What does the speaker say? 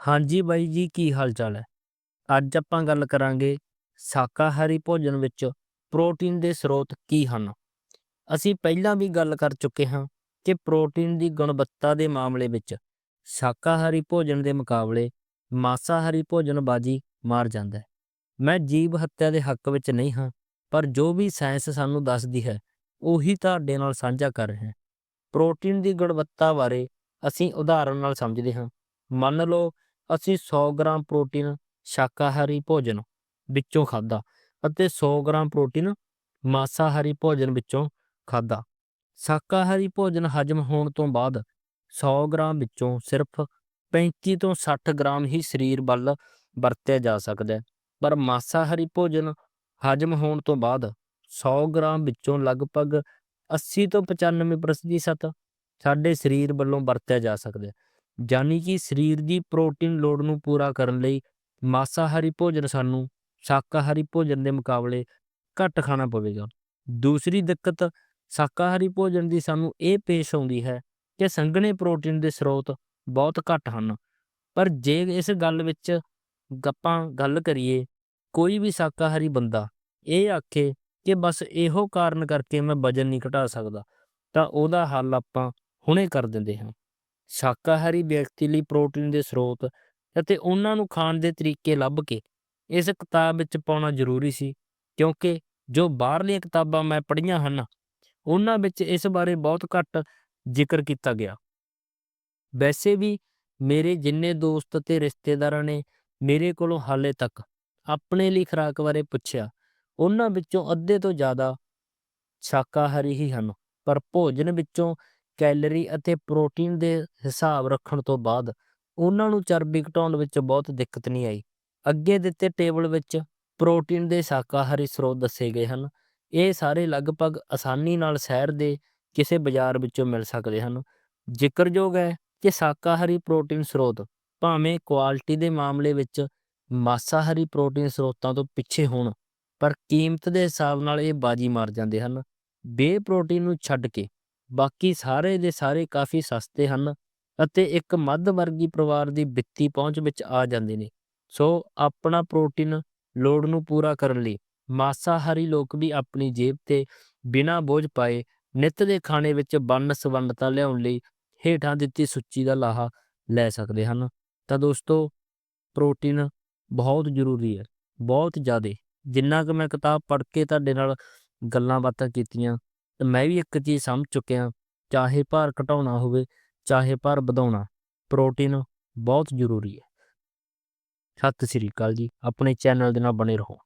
ਹਾਂਜੀ ਬਾਈ ਜੀ, ਕੀ ਹਾਲ ਚਾਲ ਹੈ? ਅੱਜ ਆਪਾਂ ਗੱਲ ਕਰਾਂਗੇ ਸ਼ਾਕਾਹਾਰੀ ਭੋਜਨ ਵਿੱਚ ਪ੍ਰੋਟੀਨ ਦੇ ਸਰੋਤ ਕੀ ਹਨ? ਅਸੀਂ ਪਹਿਲਾਂ ਵੀ ਗੱਲ ਕਰ ਚੁੱਕੇ ਹਾਂ ਕਿ ਪ੍ਰੋਟੀਨ ਦੀ ਗੁਣਵੱਤਾ ਦੇ ਮਾਮਲੇ ਵਿੱਚ ਸ਼ਾਕਾਹਾਰੀ ਭੋਜਨ ਦੇ ਮੁਕਾਬਲੇ ਮਾਸਾਹਾਰੀ ਭੋਜਨ ਬਾਜੀ ਮਾਰ ਜਾਂਦਾ ਹੈ। ਮੈਂ ਜੀਵ ਹੱਤਿਆ ਦੇ ਹੱਕ ਵਿੱਚ ਨਹੀਂ ਹਾਂ, ਪਰ ਜੋ ਵੀ ਸਾਇੰਸ ਸਾਨੂੰ ਦੱਸਦੀ ਹੈ, ਉਹੀ ਤੁਹਾਡੇ ਨਾਲ ਸਾਂਝਾ ਕਰ ਰਿਹਾ ਹਾਂ। ਪ੍ਰੋਟੀਨ ਦੀ ਗੁਣਵੱਤਾ ਬਾਰੇ ਅਸੀਂ ਉਦਾਹਰਨ ਨਾਲ ਸਮਝਦੇ ਹਾਂ। ਮੰਨ ਲਓ ਅਸੀਂ 100 ਗ੍ਰਾਮ ਪ੍ਰੋਟੀਨ ਸ਼ਾਕਾਹਾਰੀ ਭੋਜਨ ਵਿੱਚੋਂ ਖਾਦਾ ਅਤੇ 100 ਗ੍ਰਾਮ ਪ੍ਰੋਟੀਨ ਮਾਸਾਹਾਰੀ ਭੋਜਨ ਵਿੱਚੋਂ ਖਾਦਾ ਸ਼ਾਕਾਹਾਰੀ ਭੋਜਨ ਹਜਮ ਹੋਣ ਤੋਂ ਬਾਅਦ 100 ਗ੍ਰਾਮ ਵਿੱਚੋਂ ਸਿਰਫ 35 ਤੋਂ 60 ਗ੍ਰਾਮ ਹੀ ਸਰੀਰ ਵੱਲ ਵਰਤਿਆ ਜਾ ਸਕਦਾ ਹੈ। ਪਰ ਮਾਸਾਹਾਰੀ ਭੋਜਨ ਹਜਮ ਹੋਣ ਤੋਂ ਬਾਅਦ 100 ਗ੍ਰਾਮ ਵਿੱਚੋਂ ਲਗਭਗ 80 ਤੋਂ 95% ਸਾਡੇ ਸਰੀਰ ਵੱਲੋਂ ਵਰਤਿਆ ਜਾ ਸਕਦਾ ਹੈ। ਯਾਨੀ ਕਿ ਸਰੀਰ ਦੀ ਪ੍ਰੋਟੀਨ ਲੋੜ ਨੂੰ ਪੂਰਾ ਕਰਨ ਲਈ ਮਾਸਾਹਾਰੀ ਭੋਜਨ ਸਾਨੂੰ ਸ਼ਾਕਾਹਾਰੀ ਭੋਜਨ ਦੇ ਮੁਕਾਬਲੇ ਘੱਟ ਖਾਣਾ ਪਵੇਗਾ। ਦੂਸਰੀ ਦਿੱਕਤ, ਸ਼ਾਕਾਹਾਰੀ ਭੋਜਨ ਦੀ ਸਾਨੂੰ ਇਹ ਪੇਸ਼ ਆਉਂਦੀ ਹੈ ਕਿ ਸੰਘਣੇ ਪ੍ਰੋਟੀਨ ਦੇ ਸਰੋਤ ਬਹੁਤ ਘੱਟ ਹਨ। ਪਰ ਜੇ ਇਸ ਗੱਲ ਵਿੱਚ ਗੱਪਾਂ ਗੱਲ ਕਰੀਏ, ਕੋਈ ਵੀ ਸ਼ਾਕਾਹਾਰੀ ਬੰਦਾ ਇਹ ਆਖੇ ਕਿ ਬਸ ਇਹੋ ਕਾਰਨ ਕਰਕੇ ਮੈਂ ਵਜਨ ਨਹੀਂ ਘਟਾ ਸਕਦਾ, ਤਾਂ ਉਹਦਾ ਹੱਲ ਆਪਾਂ ਹੁਣੇ ਕਰ ਦਿੰਦੇ ਹਾਂ। ਸ਼ਾਕਾਹਾਰੀ ਵਿਅਕਤੀ ਲਈ ਪ੍ਰੋਟੀਨ ਦੇ ਸਰੋਤ ਅਤੇ ਉਹਨਾਂ ਨੂੰ ਖਾਣ ਦੇ ਤਰੀਕੇ ਲੱਭ ਕੇ ਇਸ ਕਿਤਾਬ ਵਿੱਚ ਪਾਉਣਾ ਜ਼ਰੂਰੀ ਸੀ, ਕਿਉਂਕਿ ਜੋ ਬਾਹਰਲੀਆਂ ਕਿਤਾਬਾਂ ਮੈਂ ਪੜ੍ਹੀਆਂ ਹਨ, ਉਹਨਾਂ ਵਿੱਚ ਇਸ ਬਾਰੇ ਬਹੁਤ ਘੱਟ ਜ਼ਿਕਰ ਕੀਤਾ ਗਿਆ। ਵੈਸੇ ਵੀ ਮੇਰੇ ਜਿੰਨੇ ਦੋਸਤ ਤੇ ਰਿਸ਼ਤੇਦਾਰਾਂ ਨੇ ਮੇਰੇ ਕੋਲੋਂ ਹਾਲੇ ਤੱਕ ਆਪਣੇ ਲਈ ਖੁਰਾਕ ਬਾਰੇ ਪੁੱਛਿਆ, ਉਹਨਾਂ ਵਿੱਚੋਂ ਅੱਧੇ ਤੋਂ ਜ਼ਿਆਦਾ ਸ਼ਾਕਾਹਾਰੀ ਹੀ ਹਨ, ਪਰ ਭੋਜਨ ਵਿੱਚੋਂ ਕੈਲਰੀ ਅਤੇ ਪ੍ਰੋਟੀਨ ਦੇ ਹਿਸਾਬ ਰੱਖਣ ਤੋਂ ਬਾਅਦ ਉਹਨਾਂ ਨੂੰ ਚਰਬੀ ਘਟਾਉਣ ਵਿੱਚ ਬਹੁਤ ਦਿੱਕਤ ਨਹੀਂ ਆਈ। ਅੱਗੇ ਦਿੱਤੇ ਟੇਬਲ ਵਿੱਚ ਪ੍ਰੋਟੀਨ ਦੇ ਸ਼ਾਕਾਹਾਰੀ ਸਰੋਤ ਦੱਸੇ ਗਏ ਹਨ। ਇਹ ਸਾਰੇ ਲਗਭਗ ਆਸਾਨੀ ਨਾਲ ਸ਼ਹਿਰ ਦੇ ਕਿਸੇ ਬਾਜ਼ਾਰ ਵਿੱਚੋਂ ਮਿਲ ਸਕਦੇ ਹਨ। ਜ਼ਿਕਰਯੋਗ ਹੈ ਕਿ ਸ਼ਾਕਾਹਾਰੀ ਪ੍ਰੋਟੀਨ ਸਰੋਤ ਭਾਵੇਂ ਕੁਆਲਿਟੀ ਦੇ ਮਾਮਲੇ ਵਿੱਚ ਮਾਸਾਹਾਰੀ ਪ੍ਰੋਟੀਨ ਸਰੋਤਾਂ ਤੋਂ ਪਿੱਛੇ ਹੋਣ, ਪਰ ਕੀਮਤ ਦੇ ਹਿਸਾਬ ਨਾਲ ਇਹ ਬਾਜੀ ਮਾਰ ਜਾਂਦੇ ਹਨ। ਬੇ ਪ੍ਰੋਟੀਨ ਨੂੰ ਛੱਡ ਕੇ ਬਾਕੀ ਸਾਰੇ ਦੇ ਸਾਰੇ ਕਾਫੀ ਸਸਤੇ ਹਨ ਅਤੇ ਇੱਕ ਮੱਧ ਵਰਗੀ ਪਰਿਵਾਰ ਦੀ ਵਿੱਤੀ ਪਹੁੰਚ ਵਿੱਚ ਆ ਜਾਂਦੇ ਨੇ। ਸੋ ਆਪਣਾ ਪ੍ਰੋਟੀਨ ਲੋੜ ਨੂੰ ਪੂਰਾ ਕਰਨ ਲਈ ਮਾਸਾਹਾਰੀ ਲੋਕ ਵੀ ਆਪਣੀ ਜੇਬ ਤੇ ਬਿਨਾਂ ਬੋਝ ਪਾਏ ਨਿੱਤ ਦੇ ਖਾਣੇ ਵਿੱਚ ਵੰਨ ਸਵੰਨਤਾ ਲਿਆਉਣ ਲਈ ਹੇਠਾਂ ਦਿੱਤੀ ਸੂਚੀ ਦਾ ਲਾਹਾ ਲੈ ਸਕਦੇ ਹਨ। ਤਾਂ ਦੋਸਤੋ, ਪ੍ਰੋਟੀਨ ਬਹੁਤ ਜ਼ਰੂਰੀ ਹੈ, ਬਹੁਤ ਜ਼ਿਆਦਾ। ਜਿੰਨਾ ਕਿ ਮੈਂ ਕਿਤਾਬ ਪੜ੍ਹ ਕੇ ਤੁਹਾਡੇ ਨਾਲ ਗੱਲਾਂ ਬਾਤਾਂ ਕੀਤੀਆਂ ਤੇ ਮੈਂ ਵੀ ਇੱਕ ਚੀਜ਼ ਸਮਝ ਚੁੱਕਿਆ, ਚਾਹੇ ਭਾਰ ਘਟਾਉਣਾ ਹੋਵੇ, ਚਾਹੇ ਭਾਰ ਵਧਾਉਣਾ ਪ੍ਰੋਟੀਨ ਬਹੁਤ ਜ਼ਰੂਰੀ ਹੈ। ਸਤਿ ਸ੍ਰੀ ਅਕਾਲ ਜੀ, ਆਪਣੇ ਚੈਨਲ ਦੇ ਨਾਲ ਬਣੇ ਰਹੋ।